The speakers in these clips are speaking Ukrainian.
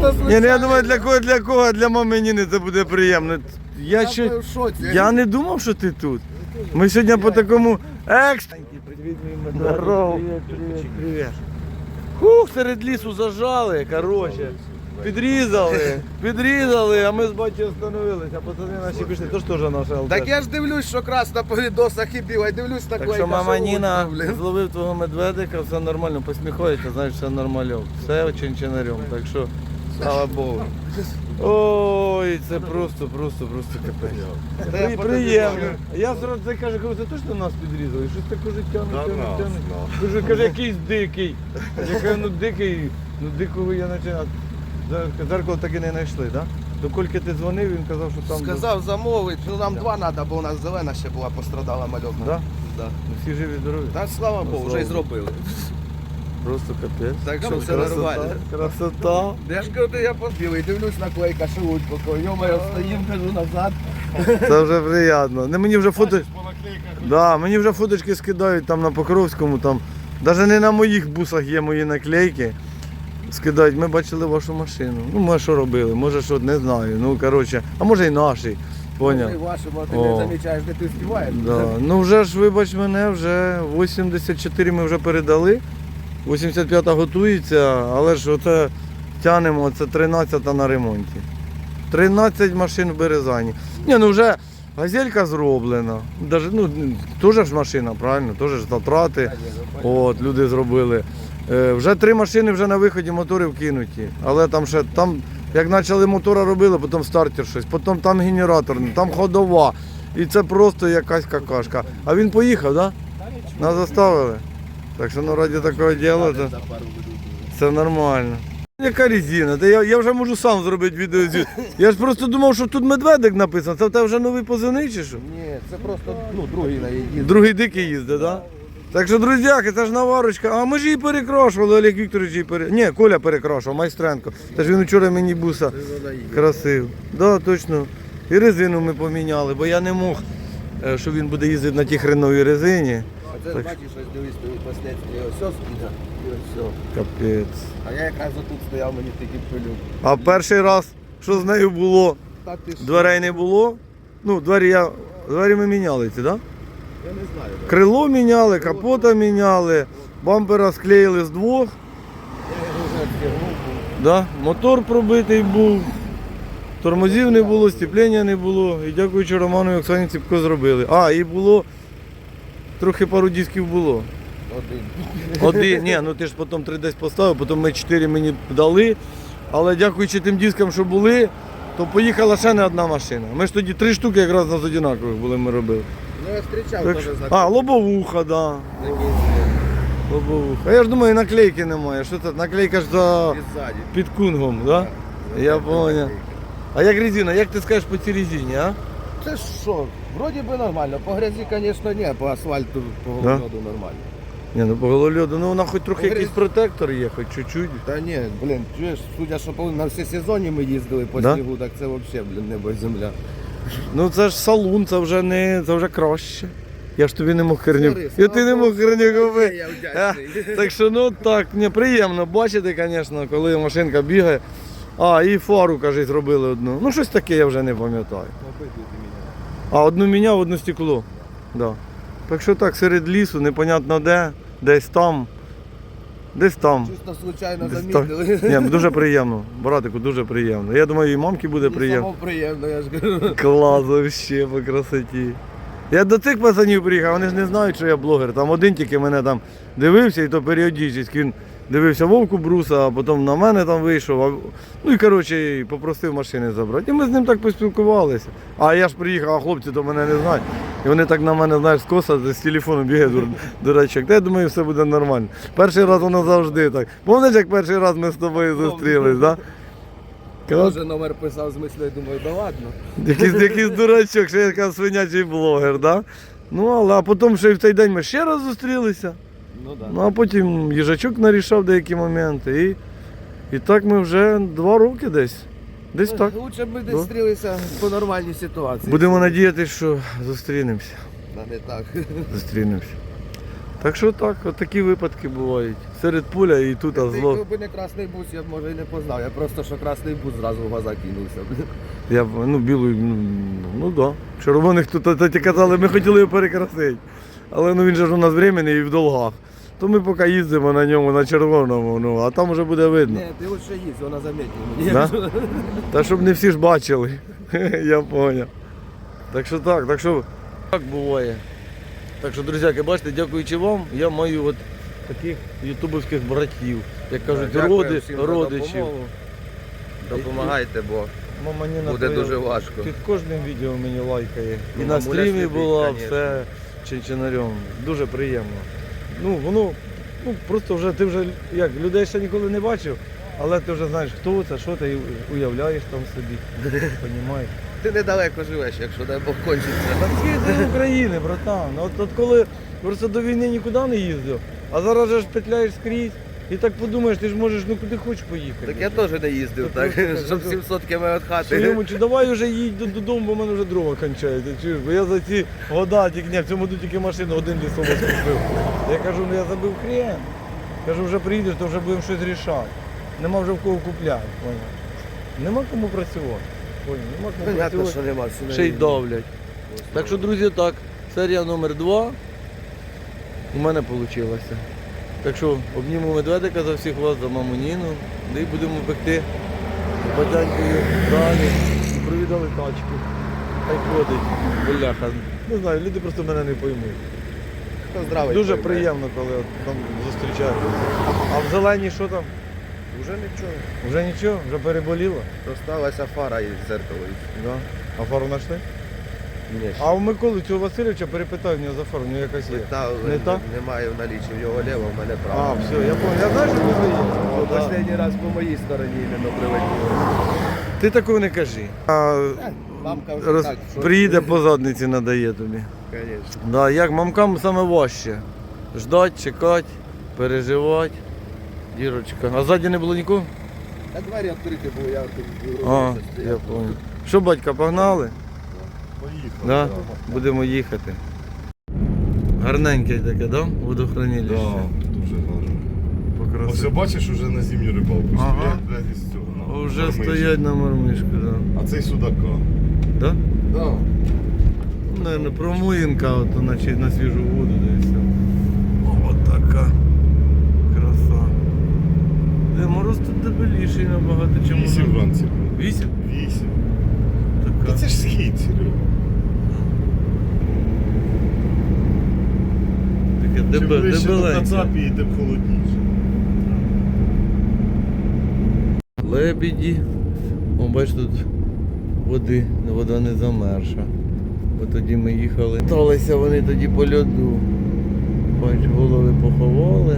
Чисто Ні, ну я думаю, для кого, для кого, для маминіни це буде приємно. Я, Я ще, в шоці. я не думав, що ти тут. Ми сьогодні по такому екс. Здорово. Привіт, привіт, привіт. Хух, серед лісу зажали, коротше. Підрізали, підрізали, а ми з батьком остановилися, пацани наші пішли, то ж теж наша ЛТ. Так я ж дивлюсь, що красна по відосах і біла, і дивлюсь на Так що мама Ніна зловив твого медведика, все нормально, посміхається, знаєш, все нормальок. Все чинчинарем, так що слава Богу. Ой, це просто, просто, просто капець. При- Приємно. Я зразу це каже, кажу, це точно нас підрізали? Щось таке життя не Да, тягне, нас, тягне. да. Кажу, каже, якийсь дикий. Я кажу, ну дикий, ну дикого я починав. Зеркало так і не знайшли, так? До кольки ти дзвонив, він казав, що там. Сказав замовить, ну нам два треба, бо у нас зелена ще була, пострадала мальовна. Да? Да. Ну, всі живі здорові. Та слава Ну, Богу, вже й зробили. Просто капець. Так що все Красота, нормально. Красота. Я ж кажу, я побілий, дивлюсь наклейка, шелудь поки. Йомаю, стоїм, кажу назад. Це вже приємно. Не мені вже фото. Да, мені вже фоточки скидають там на Покровському, там. Навіть не на моїх бусах є мої наклейки. Скидають, ми бачили вашу машину. Ну, ми що робили, може що, не знаю. Ну, коротше, а може і наші. Поняв. Ну, і вашому, ти О. не замічаєш, де ти співаєш. Да. Ну вже ж, вибач мене, вже 84 ми вже передали. 85 готується, але ж оце тянемо, це 13 на ремонті. 13 машин в Березані. Ні, ну вже газелька зроблена. Даже, ну, теж ж машина, правильно, теж ж затрати. От, люди зробили. Е, вже три машини вже на виході мотори вкинуті. Але там ще там, як почали мотора робили, потім стартер щось, потім там генератор, там ходова. І це просто якась какашка. А він поїхав, так? Да? Нас заставили. Так що ну раді такого діла, то це нормально. Яка резина? Та я, я вже можу сам зробити відео. Я ж просто думав, що тут медведик написано. Це в тебе вже новий позивний чи що? Ні, це просто ну, другий на її. Другий дикий їздить, так? Да? Так що, друзяки, це ж наварочка. А ми ж її перекрашували, Олег Вікторович її пере... Ні, Коля перекрашував, майстренко. Та ж він вчора мені буса красив. Да, точно. І резину ми поміняли, бо я не мог, е, що він буде їздити на тій хреновій резині. Це Так. бачиш, ось дивись, стоїть последствия. Ось ось спіда. І ось все. Капець. А я якраз отут стояв, мені тільки пилю. А перший раз, що з нею було, Та ти що? дверей не було. Ну, двері я. Двері ми міняли ці, так? Да? Я не знаю. Крило міняли, капота міняли, бампера склеїли з двох. Я його вже відтягнув. Да, мотор пробитий був, тормозів не було, стіплення не було. І дякуючи Роману і Оксані Ціпко зробили. А, і було, трохи пару дисків було. Один. Один, ні, ну ти ж потім три десь поставив, потім ми чотири мені дали. Але дякуючи тим дискам, що були, то поїхала ще не одна машина. Ми ж тоді три штуки якраз на одинакових були, ми робили. Ну я зустрічав Так теж що- знак. а, лобовуха, да. Лобовуха. А я ж думаю, наклейки немає. Що це? Наклейка ж за під кунгом, да? Я понял. А як резина, як ти скажеш по цій резині, а? Це що, вроді би нормально. По грязі, звісно, ні, по асфальту, по Да? голоду нормально. Ні, ну по голольоду, ну вона хоч трохи якийсь протектор є, хоч чуть-чуть. Та ні, блін, чуєш, судя, що по- на всі сезоні ми їздили по Да? снігу, так це взагалі, блін, небо і земля. Ну це ж салун, це вже не це вже краще. Я ж тобі не мог херню. Сорі, Я ти не мог херню купити. Вдячний. Так що ну так, мені приємно бачити, звісно, коли машинка бігає. А, і фару, каже, зробили одну. Ну щось таке я вже не пам'ятаю. А одну міняв, одну стекло. Да. Так що так, серед лісу, непонятно де, десь там. Десь там. Чисто случайно Десь так. замітили. Ні, дуже приємно. Братику, дуже приємно. Я думаю, і мамки буде Мені приємно. самому приємно, я ж кажу. Клас вообще по красоті. Я до цих пацанів приїхав, вони ж не знають, що я блогер. Там один тільки мене там дивився, і то періодично. Він дивився Вовку Бруса, а потім на мене там вийшов. Ну і коротше, попросив машини забрати. І ми з ним так поспілкувалися. А я ж приїхав, а хлопці то мене не знають. І вони так на мене, знаєш, скоса з телефону бігає дур- дурачок. Та я думаю, все буде нормально. Перший раз воно завжди так. Пам'ятаєш, як перший раз ми з тобою зустрілись, так? Я вже номер писав з мислею, думаю, да ладно. Якийсь, якийсь дурачок, ще яка свинячий блогер, да? Ну, але а потім ще й в той день ми ще раз зустрілися. Ну да. Ну а потім їжачок нарішав деякі моменти. І, і так ми вже два роки десь. Десь так. Лучше б ми десь Да. зустрілися по нормальній ситуації. Будемо надіятися, що зустрінемося. А не так. Зустрінемося. Так що так, от такі випадки бувають. Серед поля і тут а зло. Якби не красний бус, я б може і не познав. Я просто що красний бус зразу в глаза кинувся. Я б, ну, білий, ну, ну да. Червоних тут казали, ми хотіли його перекрасити. Але ну він же ж у нас временний і в долгах. То ми поки їздимо на ньому на червоному, ну, а там вже буде видно. Ні, ти лучше їсть, вона замітила. Да? Та щоб не всі ж бачили. Я поняв. Так що так, так що так буває. Так що, друзяки, бачите, дякуючи вам, я маю от таких ютубовських братів, як кажуть, Дякую роди, всім за родичів. допомогу. Допомагайте, бо Мама Ніна буде твоя дуже важко. Під кожним відео мені лайкає. І Ну, на мамуля стрімі слідить, була, конечно. все чинчинарем. Дуже приємно. Ну, воно, ну просто вже ти вже як людей ще ніколи не бачив, але ти вже знаєш, хто це, що ти уявляєш там собі. розумієш. Ти недалеко живеш, якщо дай Бог кончиться. Та всі ти України, братан. От, от коли просто до війни нікуди не їздив, а зараз же ж петляєш скрізь. І так подумаєш, ти ж можеш ну куди хочеш поїхати. Так я теж не їздив, Та так, так, щоб 700 км від хати. Своєму чи давай вже їдь додому, бо в мене вже дрова кончаються. Чуєш, бо я за ці года тільки ні, в цьому году тільки машину один лісовоз купив. Я кажу, ну я забив хрен. Кажу, вже приїдеш, то вже будемо щось рішати. Нема вже в кого купляти, поняв? Нема кому працювати. Поняв? Нема кому Понятно, працювати. що нема. всі Ще й давлять. Так що, друзі, так, серія номер два у мене вийшла. Так що обніму медведика за всіх вас, за маму Ніну, де й будемо пекти з батянькою далі. Провідали тачку. Хай ходить, бляха. Не знаю, люди просто мене не поймуть. Здравий, Дуже той приємно, коли от там зустрічають. А в зеленій що там? Уже нічого. Вже нічого, вже переболіло. Осталася фара і зеркало. Да. А фару знайшли? Ні. А у Миколи цього Васильовича перепитав нього за фару, ну якась є. Та, Не та? Немає в налічі в його ліво, в мене А, все, я понял. Я знаю, що ви. О, Останній раз по моїй стороні іменно прилетіло. Ти такого не кажи. А, Мамка вже роз... так, що... Приїде по задниці надає тобі. Конечно. Да, як мамкам саме важче. Ждать, чекати, переживати. Дірочка. А ззаді не було нікого? Та двері відкриті були, я тут А, я понял. Що, батька, погнали? Поїхали. Да? да. Будемо їхати. Гарненьке таке, да? Водохранилище. Да, дуже гарно. Ось бачиш, уже на зимню рибалку Ага. стоять, блядь, із цього. на Вже кормиші. стоять на мормишку, да. А цей судака. Да? Да. Наверное, промоїнка, от, наче на свіжу воду, все. О, така краса. Де мороз тут дебеліший набагато, чим Вісім вранці. Вісім? Вісім. Така. Та це ж схід, Серега. Таке Чим дебе, ближче до дебеленьке. Кацапії, тим холодніше. Лебіді. О, бач, тут води, вода не замерша. Бо тоді ми їхали. Сталися вони тоді по льоду. Бач, голови поховали.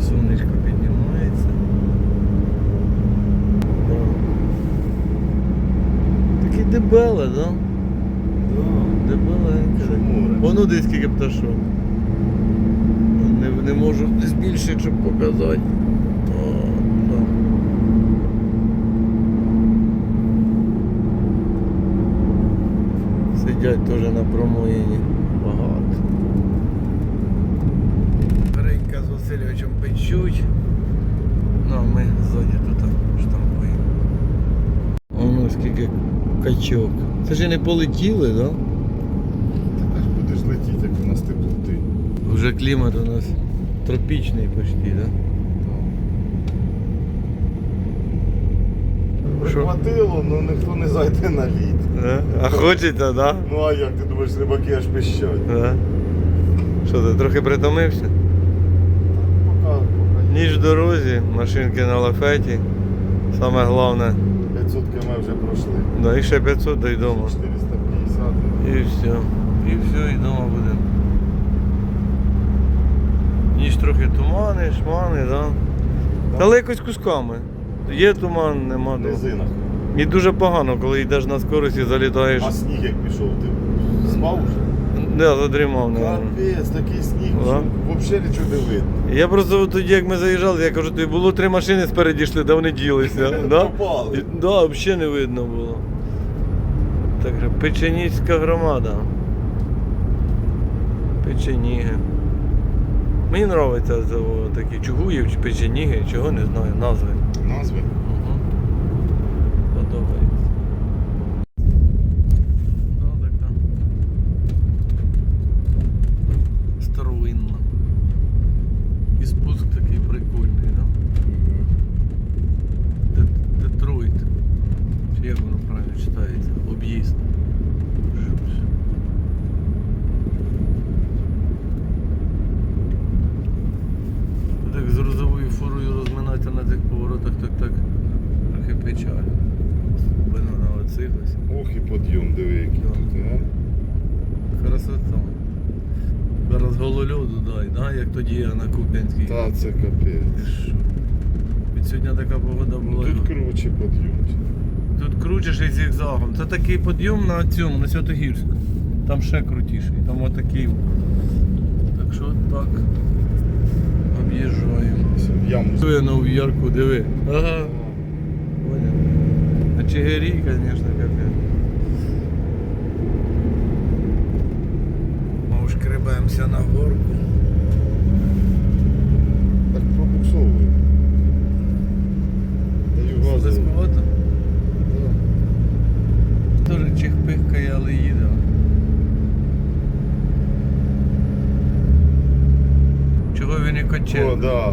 Сонечко піднімається. Да. Такі дебеле, да? Дебеленьке. Що море. Воно десь скільки пташок. Не, не можу десь більше, щоб показати. Сидять теж на промоїні. Багато. Ренька з Васильовичем печуть. Ну, а ми ззаді тут штампуємо. Воно скільки качок. Це ж не полетіли, так? Да? Ти ж будеш летіти, як у нас теплоти. Уже клімат у нас тропічний почти, да? Прихватило, ну ніхто не зайде на лід. А хочеться, да? Ну а як ти думаєш, рибаки аж пищать? да? Що ти трохи притомився? Пока, пока. Ніч в дорозі, машинки на лафеті. Саме головне, 500 км вже пройшли. да, і ще 500 до й дома. 450. І все. І все, і вдома будемо. Ніч трохи тумани, шмани, да? Але якось кусками. Є туман, нема В туману. І дуже погано, коли йдеш на скорості, залітаєш. А сніг як пішов, ти спав вже? Да, задрімав, наверное. Капець, такий сніг, Да. що взагалі нічого не видно. Я просто тоді, як ми заїжджали, я кажу, тобі було три машини спереді йшли, де вони ділися. да? Пропали. І- Да, взагалі не видно було. Так же, Печеніська громада. Печеніги. Мені подобається такі Чугуїв чи Печеніги, чого не знаю, назви. Назви. Угу. Подобається. Да, така. Старовинна. І спуск такий прикольний, да? Де- Детройт. Чи як воно правильно читається? Об'їзд. Жуть. Так з розовою фурою розминатися на цих поворотах, так так трохи печаль. Особливо на оцих ось. Ох і підйом, диви, який Да. тут, а? Красота. Зараз голольоду як тоді я на Куп'янській. Та це капець. Від сьогодні така погода Ну, була. тут коротше підйом. Тут крутиш і зігзагом. Це такий підйом на цьому, на Святогірську. Там ще крутіший, там отакий. Так що так. Об'їжджаємо. В яму. Диви на ув'ярку, диви. Ага. А Чигирі, звісно, капець. Ми шкребаємося на горку. Так пробуксовую. Даю газу. Да. Тоже чих пихкає, але їде. Чого він не коче? О, да,